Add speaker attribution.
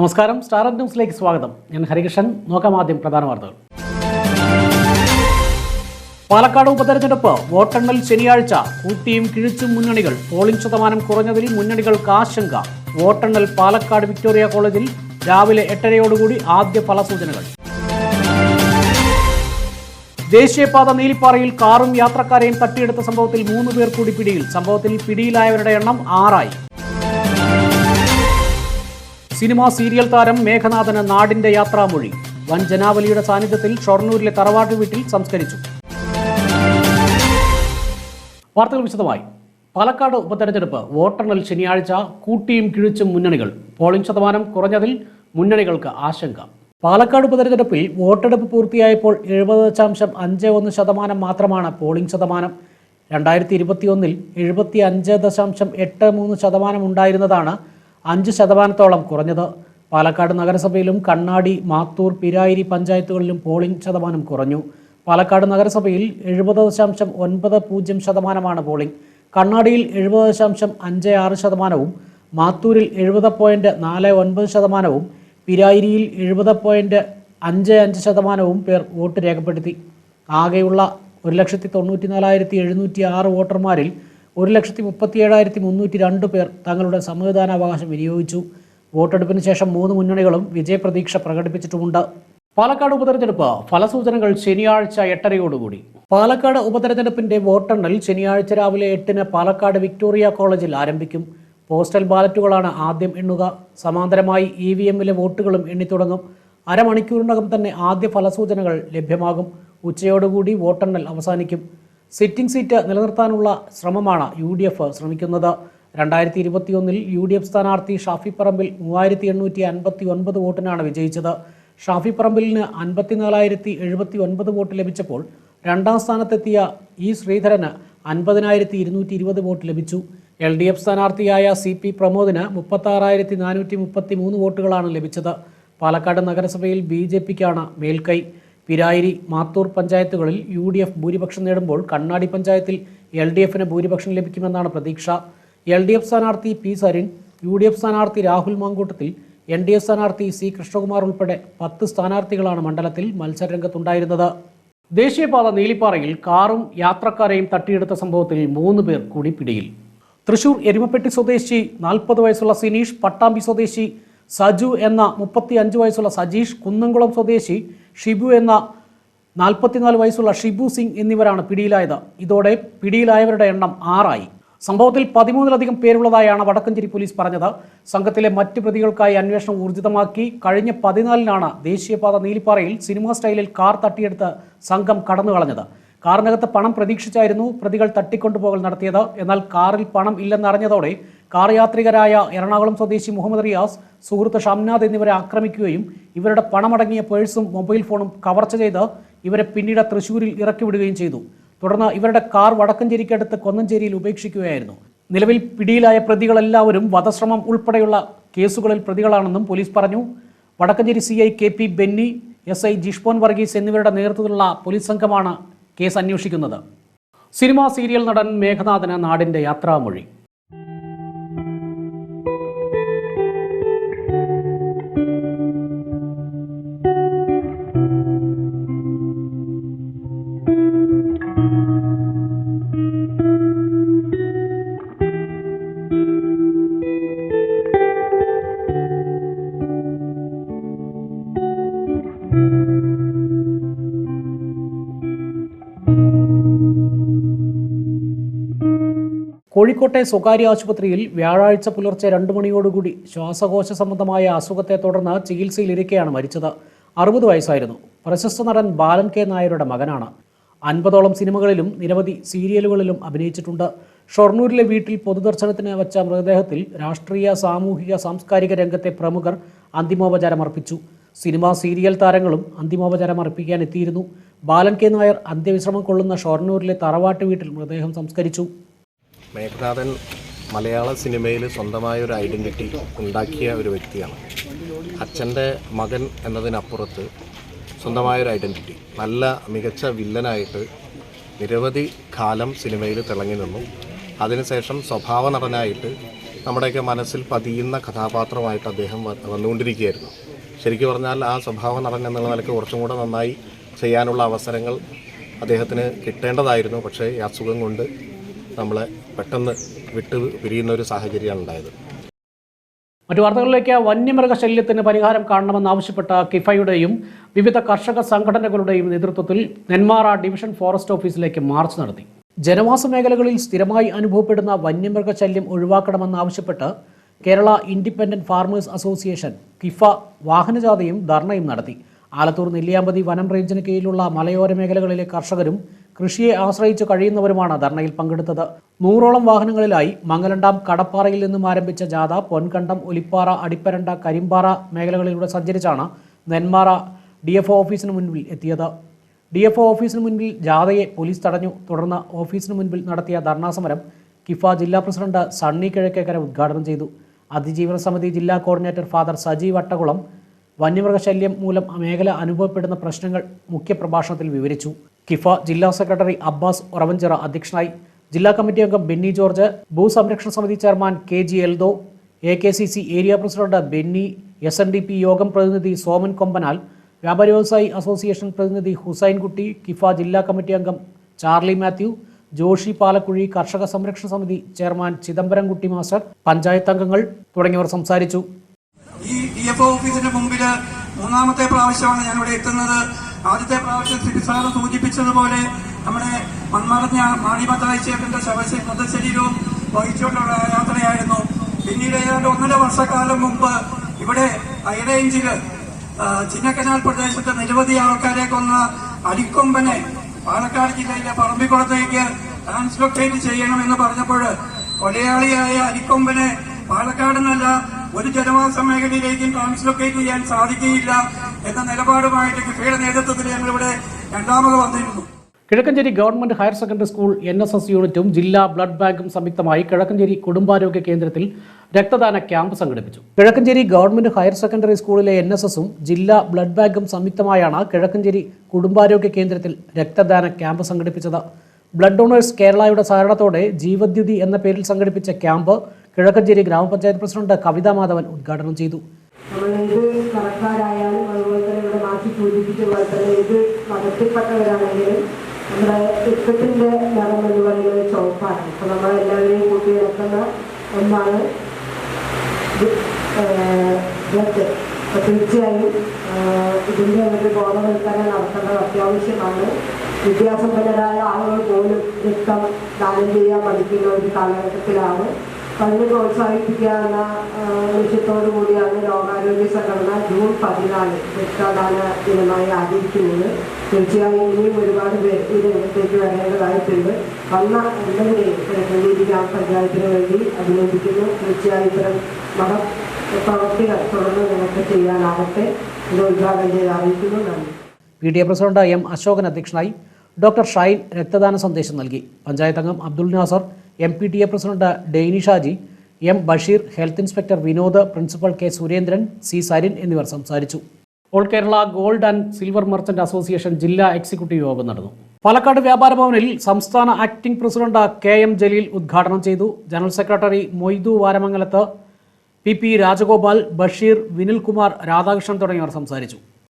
Speaker 1: നമസ്കാരം സ്റ്റാർ ന്യൂസിലേക്ക് സ്വാഗതം ഞാൻ ഹരികൃഷ്ണൻ നോക്കാം ആദ്യം പ്രധാന വാർത്തകൾ പാലക്കാട് ഉപതെരഞ്ഞെടുപ്പ് വോട്ടെണ്ണൽ ശനിയാഴ്ച കൂട്ടിയും കിഴിച്ചും മുന്നണികൾ പോളിംഗ് ശതമാനം കുറഞ്ഞതിൽ മുന്നണികൾക്ക് ആശങ്ക വോട്ടെണ്ണൽ പാലക്കാട് വിക്ടോറിയ കോളേജിൽ രാവിലെ എട്ടരയോടുകൂടി ആദ്യ ഫലസൂചനകൾ ദേശീയപാത നീലിപ്പാറയിൽ കാറും യാത്രക്കാരെയും തട്ടിയെടുത്ത സംഭവത്തിൽ മൂന്ന് പേർ കൂടി പിടിയിൽ സംഭവത്തിൽ പിടിയിലായവരുടെ എണ്ണം ആറായി സിനിമാ സീരിയൽ താരം മേഘനാഥന് നാടിന്റെ യാത്രാമൊഴി വൻ ജനാവലിയുടെ സാന്നിധ്യത്തിൽ ഷൊർണൂരിലെ തറവാട്ട് വീട്ടിൽ സംസ്കരിച്ചു വാർത്തകൾ വിശദമായി പാലക്കാട് ഉപതെരഞ്ഞെടുപ്പ് വോട്ടെണ്ണൽ ശനിയാഴ്ച കൂട്ടിയും കിഴിച്ചും മുന്നണികൾ പോളിംഗ് ശതമാനം കുറഞ്ഞതിൽ മുന്നണികൾക്ക് ആശങ്ക പാലക്കാട് ഉപതെരഞ്ഞെടുപ്പിൽ വോട്ടെടുപ്പ് പൂർത്തിയായപ്പോൾ എഴുപത് ദശാംശം അഞ്ച് ഒന്ന് ശതമാനം മാത്രമാണ് പോളിംഗ് ശതമാനം രണ്ടായിരത്തി ഇരുപത്തിയൊന്നിൽ എഴുപത്തി അഞ്ച് ദശാംശം എട്ട് മൂന്ന് ശതമാനം ഉണ്ടായിരുന്നതാണ് അഞ്ച് ശതമാനത്തോളം കുറഞ്ഞത് പാലക്കാട് നഗരസഭയിലും കണ്ണാടി മാത്തൂർ പിരായിരി പഞ്ചായത്തുകളിലും പോളിംഗ് ശതമാനം കുറഞ്ഞു പാലക്കാട് നഗരസഭയിൽ എഴുപത് ദശാംശം ഒൻപത് പൂജ്യം ശതമാനമാണ് പോളിംഗ് കണ്ണാടിയിൽ എഴുപത് ദശാംശം അഞ്ച് ആറ് ശതമാനവും മാത്തൂരിൽ എഴുപത് പോയിൻറ്റ് നാല് ഒൻപത് ശതമാനവും പിരായിരിയിൽ എഴുപത് പോയിൻറ്റ് അഞ്ച് അഞ്ച് ശതമാനവും പേർ വോട്ട് രേഖപ്പെടുത്തി ആകെയുള്ള ഒരു ലക്ഷത്തി തൊണ്ണൂറ്റി നാലായിരത്തി എഴുന്നൂറ്റി ആറ് വോട്ടർമാരിൽ ഒരു ലക്ഷത്തി മുപ്പത്തി ഏഴായിരത്തി മുന്നൂറ്റി രണ്ട് പേർ തങ്ങളുടെ സമ്മതിദാനാവകാശം വിനിയോഗിച്ചു വോട്ടെടുപ്പിന് ശേഷം മൂന്ന് മുന്നണികളും വിജയപ്രതീക്ഷ പ്രകടിപ്പിച്ചിട്ടുമുണ്ട് പാലക്കാട് ഉപതെരഞ്ഞെടുപ്പ് ഫലസൂചനകൾ ശനിയാഴ്ച എട്ടരയോടുകൂടി പാലക്കാട് ഉപതെരഞ്ഞെടുപ്പിന്റെ വോട്ടെണ്ണൽ ശനിയാഴ്ച രാവിലെ എട്ടിന് പാലക്കാട് വിക്ടോറിയ കോളേജിൽ ആരംഭിക്കും പോസ്റ്റൽ ബാലറ്റുകളാണ് ആദ്യം എണ്ണുക സമാന്തരമായി ഇ വി എമ്മിലെ വോട്ടുകളും എണ്ണിത്തുടങ്ങും അരമണിക്കൂറിനകം തന്നെ ആദ്യ ഫലസൂചനകൾ ലഭ്യമാകും ഉച്ചയോടുകൂടി വോട്ടെണ്ണൽ അവസാനിക്കും സിറ്റിംഗ് സീറ്റ് നിലനിർത്താനുള്ള ശ്രമമാണ് യു ഡി എഫ് ശ്രമിക്കുന്നത് രണ്ടായിരത്തി ഇരുപത്തിയൊന്നിൽ യു ഡി എഫ് സ്ഥാനാർത്ഥി ഷാഫി പറമ്പിൽ മൂവായിരത്തി എണ്ണൂറ്റി അൻപത്തി ഒൻപത് വോട്ടിനാണ് വിജയിച്ചത് ഷാഫി പറമ്പിലിന് അൻപത്തിനാലായിരത്തി എഴുപത്തി ഒൻപത് വോട്ട് ലഭിച്ചപ്പോൾ രണ്ടാം സ്ഥാനത്തെത്തിയ ഇ ശ്രീധരന് അൻപതിനായിരത്തി ഇരുന്നൂറ്റി ഇരുപത് വോട്ട് ലഭിച്ചു എൽ ഡി എഫ് സ്ഥാനാർത്ഥിയായ സി പി പ്രമോദിന് മുപ്പത്താറായിരത്തി നാനൂറ്റി മുപ്പത്തി മൂന്ന് വോട്ടുകളാണ് ലഭിച്ചത് പാലക്കാട് നഗരസഭയിൽ ബി ജെ പിക്കാണ് മേൽക്കൈ പിരായിരി മാത്തൂർ പഞ്ചായത്തുകളിൽ യു ഡി എഫ് ഭൂരിപക്ഷം നേടുമ്പോൾ കണ്ണാടി പഞ്ചായത്തിൽ എൽ ഡി എഫിന് ഭൂരിപക്ഷം ലഭിക്കുമെന്നാണ് പ്രതീക്ഷ എൽ ഡി എഫ് സ്ഥാനാർത്ഥി P Sarin U D F സ്ഥാനാർത്ഥി Rahul Mankoottathil N D F സ്ഥാനാർത്ഥി സി കൃഷ്ണകുമാർ ഉൾപ്പെടെ പത്ത് സ്ഥാനാർത്ഥികളാണ് മണ്ഡലത്തിൽ മത്സരരംഗത്തുണ്ടായിരുന്നത് ദേശീയപാത നീലിപ്പാറയിൽ കാറും യാത്രക്കാരെയും തട്ടിയെടുത്ത സംഭവത്തിൽ മൂന്ന് പേർ കൂടി പിടിയിൽ തൃശൂർ എരുമപ്പെട്ടി സ്വദേശി നാൽപ്പത് വയസ്സുള്ള സിനീഷ് പട്ടാമ്പി സ്വദേശി സജു എന്ന മുപ്പത്തി അഞ്ച് വയസ്സുള്ള സജീഷ് കുന്നംകുളം സ്വദേശി ഷിബു എന്ന നാൽപ്പത്തിനാല് വയസ്സുള്ള ഷിബു സിംഗ് എന്നിവരാണ് പിടിയിലായത് ഇതോടെ പിടിയിലായവരുടെ എണ്ണം ആറായി സംഭവത്തിൽ പതിമൂന്നിലധികം പേരുള്ളതായാണ് വടക്കഞ്ചേരി പോലീസ് പറഞ്ഞത് സംഘത്തിലെ മറ്റ് പ്രതികൾക്കായി അന്വേഷണം ഊർജിതമാക്കി കഴിഞ്ഞ പതിനാലിനാണ് ദേശീയപാത നീലിപ്പാറയിൽ സിനിമാ സ്റ്റൈലിൽ കാർ തട്ടിയെടുത്ത് സംഘം കടന്നു കളഞ്ഞത് കാറിനകത്ത് പണം പ്രതീക്ഷിച്ചായിരുന്നു പ്രതികൾ തട്ടിക്കൊണ്ടുപോകൽ നടത്തിയത് എന്നാൽ കാറിൽ പണം ഇല്ലെന്നറിഞ്ഞതോടെ കാർ യാത്രികരായ എറണാകുളം സ്വദേശി മുഹമ്മദ് റിയാസ് സുഹൃത്ത് ഷംനാഥ് എന്നിവരെ ആക്രമിക്കുകയും ഇവരുടെ പണമടങ്ങിയ പേഴ്സും മൊബൈൽ ഫോണും കവർച്ച ചെയ്ത് ഇവരെ പിന്നീട് തൃശൂരിൽ ഇറക്കിവിടുകയും ചെയ്തു തുടർന്ന് ഇവരുടെ കാർ വടക്കഞ്ചേരിക്കടുത്ത് കൊന്നഞ്ചേരിയിൽ ഉപേക്ഷിക്കുകയായിരുന്നു നിലവിൽ പിടിയിലായ പ്രതികളെല്ലാവരും വധശ്രമം ഉൾപ്പെടെയുള്ള കേസുകളിൽ പ്രതികളാണെന്നും പോലീസ് പറഞ്ഞു Vadakkencherry C I K P Benny S I Jishpon Varghese എന്നിവരുടെ നേതൃത്വത്തിലുള്ള പോലീസ് സംഘമാണ് കേസ് അന്വേഷിക്കുന്നത് സിനിമാ സീരിയൽ നടൻ മേഘനാഥന് നാടിൻ്റെ യാത്രാമൊഴി കോഴിക്കോട്ടെ സ്വകാര്യ ആശുപത്രിയിൽ വ്യാഴാഴ്ച പുലർച്ചെ രണ്ട് മണിയോടുകൂടി ശ്വാസകോശ സംബന്ധമായ അസുഖത്തെ തുടർന്ന് ചികിത്സയിലിരിക്കെയാണ് മരിച്ചത് അറുപത് വയസ്സായിരുന്നു പ്രശസ്ത നടൻ ബാലൻ കെ നായരുടെ മകനാണ് അൻപതോളം സിനിമകളിലും നിരവധി സീരിയലുകളിലും അഭിനയിച്ചിട്ടുണ്ട് ഷൊർണൂരിലെ വീട്ടിൽ പൊതുദർശനത്തിന് വച്ച മൃതദേഹത്തിൽ രാഷ്ട്രീയ സാമൂഹിക സാംസ്കാരിക രംഗത്തെ പ്രമുഖർ അന്തിമോപചാരം അർപ്പിച്ചു സിനിമാ സീരിയൽ താരങ്ങളും അന്തിമോപചാരം അർപ്പിക്കാൻ ബാലൻ കെ നായർ അന്ത്യവിശ്രമം കൊള്ളുന്ന ഷൊർണൂരിലെ തറവാട്ട് വീട്ടിൽ മൃതദേഹം സംസ്കരിച്ചു
Speaker 2: മേഘനാഥൻ മലയാള സിനിമയിൽ സ്വന്തമായ ഒരു ഐഡൻറ്റിറ്റി ഉണ്ടാക്കിയ ഒരു വ്യക്തിയാണ് അച്ഛൻ്റെ മകൻ എന്നതിനപ്പുറത്ത് സ്വന്തമായ ഒരു ഐഡൻറ്റിറ്റി നല്ല മികച്ച വില്ലനായിട്ട് നിരവധി കാലം സിനിമയിൽ തിളങ്ങി നിന്നു അതിനുശേഷം സ്വഭാവ നടനായിട്ട് നമ്മുടെയൊക്കെ മനസ്സിൽ പതിയുന്ന കഥാപാത്രമായിട്ട് അദ്ദേഹം വന്നുകൊണ്ടിരിക്കുകയായിരുന്നു ശരിക്കും പറഞ്ഞാൽ ആ സ്വഭാവ നടൻ എന്നുള്ള നിലയ്ക്ക് കുറച്ചും കൂടെ നന്നായി ചെയ്യാനുള്ള അവസരങ്ങൾ അദ്ദേഹത്തിന് കിട്ടേണ്ടതായിരുന്നു പക്ഷേ ഈ അസുഖം കൊണ്ട് നമ്മളെ പെട്ടെന്ന് വിട്ടു പിരിയുന്ന ഒരു സാഹചര്യമാണ് ഉണ്ടായത്
Speaker 1: മറ്റു വാർത്തകളിലേക്ക് വന്യമൃഗ ശല്യത്തിന് പരിഹാരം കാണണമെന്നാവശ്യപ്പെട്ട കിഫയുടെയും വിവിധ കർഷക സംഘടനകളുടെയും നേതൃത്വത്തിൽ നെന്മാറ ഡിവിഷൻ ഫോറസ്റ്റ് ഓഫീസിലേക്ക് മാർച്ച് നടത്തി ജനവാസ മേഖലകളിൽ സ്ഥിരമായി അനുഭവപ്പെടുന്ന വന്യമൃഗ ശല്യം ഒഴിവാക്കണമെന്നാവശ്യപ്പെട്ട് Kerala Independent Farmers Association KIFA വാഹനജാഥയും ധർണയും നടത്തി ആലത്തൂർ നെല്ലിയാമ്പതി വനം റേഞ്ചിന് കീഴിലുള്ള മലയോര മേഖലകളിലെ കർഷകരും കൃഷിയെ ആശ്രയിച്ച് കഴിയുന്നവരുമാണ് ധർണയിൽ പങ്കെടുത്തത് നൂറോളം വാഹനങ്ങളിലായി മംഗലണ്ടാം കടപ്പാറയിൽ നിന്നും ആരംഭിച്ച ജാഥ പൊൻകണ്ടം ഒലിപ്പാറ അടിപ്പരണ്ട കരിമ്പാറ മേഖലകളിലൂടെ സഞ്ചരിച്ചാണ് നെന്മാറ ഡി എഫ് ഓഫീസിന് മുൻപിൽ എത്തിയത് ഡി എഫ് ഓഫീസിന് മുൻപിൽ ജാഥയെ പോലീസ് തടഞ്ഞു തുടർന്ന് ഓഫീസിന് മുൻപിൽ നടത്തിയ ധർണാസമരം കിഫ ജില്ലാ പ്രസിഡന്റ് സണ്ണി കിഴക്കേക്കര ഉദ്ഘാടനം ചെയ്തു അതിജീവന സമിതി ജില്ലാ കോർഡിനേറ്റർ ഫാദർ സജീവ് അട്ടകുളം വന്യമൃഗശല്യം മൂലം മേഖല അനുഭവപ്പെടുന്ന പ്രശ്നങ്ങൾ മുഖ്യപ്രഭാഷണത്തിൽ വിവരിച്ചു കിഫ ജില്ലാ സെക്രട്ടറി അബ്ബാസ് ഒറവഞ്ചിറ അധ്യക്ഷനായി ജില്ലാ കമ്മിറ്റി അംഗം ബെന്നി ജോർജ് ഭൂസംരക്ഷണ സമിതി chairman K G Eldho A K C C area president Benny S N D P യോഗം പ്രതിനിധി സോമൻ കൊമ്പനാൽ വ്യാപാരി വ്യവസായി അസോസിയേഷൻ പ്രതിനിധി ഹുസൈൻ കുട്ടി കിഫ ജില്ലാ കമ്മിറ്റി അംഗം ചാർലി മാത്യു ജോഷി പാലക്കുഴി കർഷക സംരക്ഷണ സമിതി ചെയർമാൻ ചിദംബരം കുട്ടി മാസ്റ്റർ പഞ്ചായത്ത് അംഗങ്ങൾ തുടങ്ങിയവർ സംസാരിച്ചു
Speaker 3: ഈ ഡി എഫ് ഓഫീസിന്റെ മുമ്പിൽ മൂന്നാമത്തെ പ്രാവശ്യമാണ് ഞാനിവിടെ എത്തുന്നത് ആദ്യത്തെ പ്രാവശ്യം സാർ സൂചിപ്പിച്ചതുപോലെ നമ്മുടെ മൺമറഞ്ഞ മാണിമത്തായിച്ചേട്ടന്റെ ശവശ മൃതശരീരവും വഹിച്ചുകൊണ്ടുള്ള യാത്രയായിരുന്നു പിന്നീട് ഏതാണ്ട് ഒന്നര വർഷക്കാലം മുമ്പ് ഇവിടെ ഹൈറേഞ്ചിൽ ചിന്നക്കനാൽ പ്രദേശത്ത് നിരവധി ആൾക്കാരെ കൊന്ന അരിക്കൊമ്പനെ പാലക്കാട് ജില്ലയിലെ പറമ്പിക്കുളത്തേക്ക് ട്രാൻസ്ലൊക്കേറ്റ് എന്ന് പറഞ്ഞപ്പോൾ കൊലയാളിയായ അരിക്കൊമ്പനെ പാലക്കാട് നിന്നല്ല ഒരു ജനവാസ മേഖലയിലേക്കും ട്രാൻസ്ലൊക്കേറ്റ് ചെയ്യാൻ സാധിക്കുകയില്ല എന്ന നിലപാടുമായിട്ട് കിഫയുടെ നേതൃത്വത്തിൽ ഞങ്ങളിവിടെ രണ്ടാമത് വന്നിരുന്നു
Speaker 1: Kizhakkencherry government higher secondary school N S S യൂണിറ്റും ജില്ലാ ബ്ലഡ് ബാങ്കും സംയുക്തമായി കിഴക്കഞ്ചേരി കുടുംബാരോഗ്യ കേന്ദ്രത്തിൽ രക്തദാന ക്യാമ്പ് സംഘടിപ്പിച്ചു കിഴക്കഞ്ചേരി ഗവൺമെന്റ് ഹയർ സെക്കൻഡറി സ്കൂളിലെ എൻ എസ് എസും ജില്ലാ ബ്ലഡ് ബാങ്കും സംയുക്തമായാണ് കിഴക്കഞ്ചേരി കുടുംബാരോഗ്യ കേന്ദ്രത്തിൽ രക്തദാന ക്യാമ്പ് സംഘടിപ്പിച്ചത് ബ്ലഡ് ഡോണേഴ്സ് കേരളയുടെ സഹകരണത്തോടെ ജീവദ്യുതി എന്ന പേരിൽ സംഘടിപ്പിച്ച ക്യാമ്പ് കിഴക്കഞ്ചേരി ഗ്രാമപഞ്ചായത്ത് പ്രസിഡന്റ് കവിതാ മാധവൻ ഉദ്ഘാടനം ചെയ്തു
Speaker 4: സൂചിപ്പിച്ച പോലെ തന്നെ ഇത് മതത്തിൽപ്പെട്ടവരാണെങ്കിലും നമ്മുടെ ക്രിക്കറ്റിൻ്റെ നിറം എന്ന് പറയുന്നത് ചുവപ്പാണ് അപ്പോൾ നമ്മളെല്ലാവരെയും കൂട്ടി നടക്കുന്ന ഒന്നാണ് അപ്പൊ തീർച്ചയായും ഇതിന്റെ ഒരു ബോധവൽക്കരണം നടത്തേണ്ടത് അത്യാവശ്യമാണ് വിദ്യാസമ്പന്നരായ ആളുകൾ പോലും നൃത്തം ദാനം ചെയ്യാൻ പഠിക്കുന്ന ഒരു കാലഘട്ടത്തിലാണ് അതിന് പ്രോത്സാഹിപ്പിക്കാനുള്ള ലക്ഷ്യത്തോടു കൂടിയാണ് ലോകാരോഗ്യ സംഘടന ജൂൺ പതിനാല് രക്തദാന ദിനമായി ആചരിക്കുന്നത് തീർച്ചയായും ഇനിയും ഒരുപാട് പേർ ഈ രംഗത്തേക്ക് വരേണ്ടതായിട്ടുണ്ട് വന്ന എല്ലാവരെയും പ്രതിനിധി ഗ്രാമപഞ്ചായത്തിന് വേണ്ടി അഭിനന്ദിക്കുന്നു തീർച്ചയായും ഇത്തരം മത പ്രവർത്തികൾ തുടർന്ന് നിങ്ങൾക്ക് ചെയ്യാനാകട്ടെ ഇത് ഉദ്ഘാടനം ചെയ്ത് അറിയിക്കുന്നു നന്ദി
Speaker 1: P D A president M Ashokan അധ്യക്ഷനായി ഡോക്ടർ ഷൈൻ രക്തദാന സന്ദേശം നൽകി പഞ്ചായത്തംഗം അംഗം Abdul Nasar M P T A president Dainy Shaji M Basheer health inspector Vinod principal K Surendran C Sarin എന്നിവർ സംസാരിച്ചു all Kerala gold and silver merchant association ജില്ലാ എക്സിക്യൂട്ടീവ് യോഗം നടന്നു പാലക്കാട് വ്യാപാര ഭവനിൽ സംസ്ഥാന acting president K M Jaleel ഉദ്ഘാടനം ചെയ്തു general secretary Moidu Varamangalathu P P Rajagopal Basheer വിനിൽകുമാർ Radhakrishnan തുടങ്ങിയവർ സംസാരിച്ചു